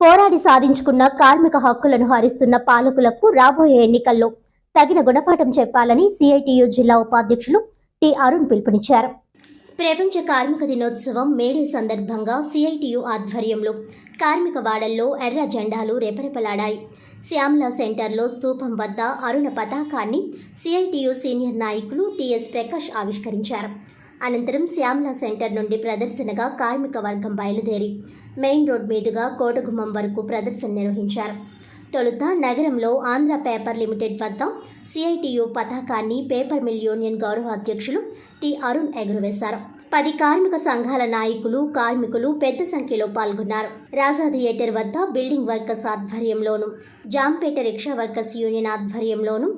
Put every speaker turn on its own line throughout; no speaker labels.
పోరాడి సాధించుకున్న కార్మిక హక్కులను హరిస్తున్న పాలకులకు రాబోయే ఎన్నికల్లో తగిన గుణపాఠం చెప్పాలని సిఐటియు జిల్లా ఉపాధ్యక్షులు టి అరుణ్ పిలుపునిచ్చారు. ప్రపంచ కార్మిక దినోత్సవం మేడే సందర్భంగా సిఐటియు ఆధ్వర్యంలో కార్మిక వాడల్లో ఎర్ర జెండాలు రెపరెపలాడాయి. శ్యామ్లా సెంటర్లో స్తూపం వద్ద అరుణ పతాకాన్ని సిఐటియు సీనియర్ నాయకులు టిఎస్ ప్రకాష్ ఆవిష్కరించారు. అనంతరం శ్యామల సెంటర్ నుండి ప్రదర్శనగా కార్మిక వర్గం బయలుదేరి మెయిన్ రోడ్ మీదుగా కోటగుమ్మం వరకు ప్రదర్శన నిర్వహించారు. తొలుత నగరంలో ఆంధ్ర పేపర్ లిమిటెడ్ వద్ద సిఐటియు పతాకాన్ని పేపర్ మిల్ యూనియన్ గౌరవ అధ్యక్షులు టి అరుణ్ ఎగురవేశారు. పది కార్మిక సంఘాల నాయకులు కార్మికులు పెద్ద సంఖ్యలో పాల్గొన్నారు. రాజా థియేటర్ వద్ద బిల్డింగ్ వర్కర్స్ ఆధ్వర్యంలోను జాంపేట రిక్షా వర్కర్స్ యూనియన్ ఆధ్వర్యంలోను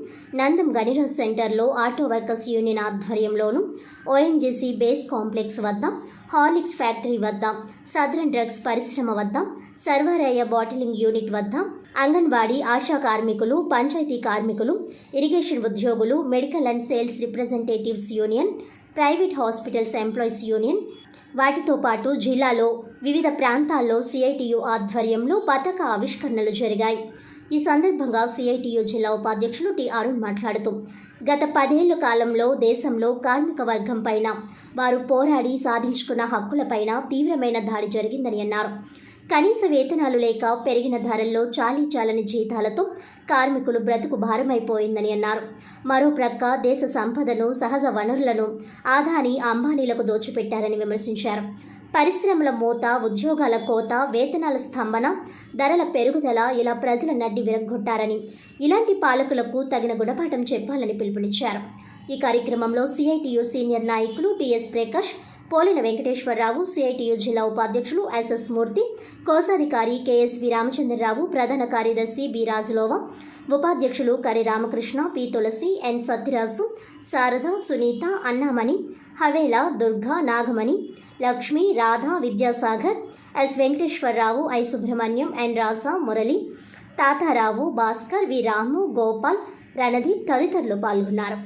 నందం గణిరాజ్ సెంటర్లో ఆటో వర్కర్స్ యూనియన్ ఆధ్వర్యంలోను ఓఎన్జీసీ బేస్ కాంప్లెక్స్ వద్ద హార్లిక్స్ ఫ్యాక్టరీ వద్ద సదరన్ డ్రగ్స్ పరిశ్రమ వద్ద సర్వరయ్య బాటిలింగ్ యూనిట్ వద్ద అంగన్వాడీ ఆశా కార్మికులు పంచాయతీ కార్మికులు ఇరిగేషన్ ఉద్యోగులు medical and sales representatives union private hospitals employees union. వాటితో పాటు జిల్లాలో వివిధ ప్రాంతాల్లో సిఐటియు ఆధ్వర్యంలో పతక ఆవిష్కరణలు జరిగాయి. ఈ సందర్భంగా సిఐటియు జిల్లా ఉపాధ్యక్షులు టి అరుణ్ మాట్లాడుతూ గత పదేళ్ళ కాలంలో దేశంలో కార్మిక వర్గం పైన వారు పోరాడి సాధించుకున్న హక్కులపైన తీవ్రమైన దాడి జరిగిందని అన్నారు. కనీస వేతనాలు లేక పెరిగిన ధరల్లో చాలీ చాలని జీతాలతో కార్మికులు బ్రతుకు భారమైపోయిందని అన్నారు. మరో ప్రక్క దేశ సంపదను సహజ వనరులను ఆదాని అంబానీలకు దోచిపెట్టారని విమర్శించారు. పరిశ్రమల మూత ఉద్యోగాల కోత వేతనాల స్తంభన ధరల పెరుగుదల ఇలా ప్రజల నడ్డి విరగొట్టారని ఇలాంటి పాలకులకు తగిన గుణపాఠం చెప్పాలని పిలుపునిచ్చారు. ఈ కార్యక్రమంలో సిఐటియు సీనియర్ నాయకులు టిఎస్ ప్రకాష్ పోలిన వెంకటేశ్వరరావు సిఐటియు జిల్లా ఉపాధ్యక్షులు ఎస్ఎస్ మూర్తి కోశాధికారి కెఎస్వి రామచంద్రరావు ప్రధాన కార్యదర్శి బి రాజులోవ ఉపాధ్యక్షులు Kari Ramakrishna P Tulasi N Satyaraju Sharada Sunitha Annamani Havela Durga Nagamani Lakshmi Radha Vidyasagar S Venkateswararao I Subrahmanyam N రాసా మురళి తాతారావు భాస్కర్ వి రాము గోపాల్ రణదీప్ తదితరులు పాల్గొన్నారు.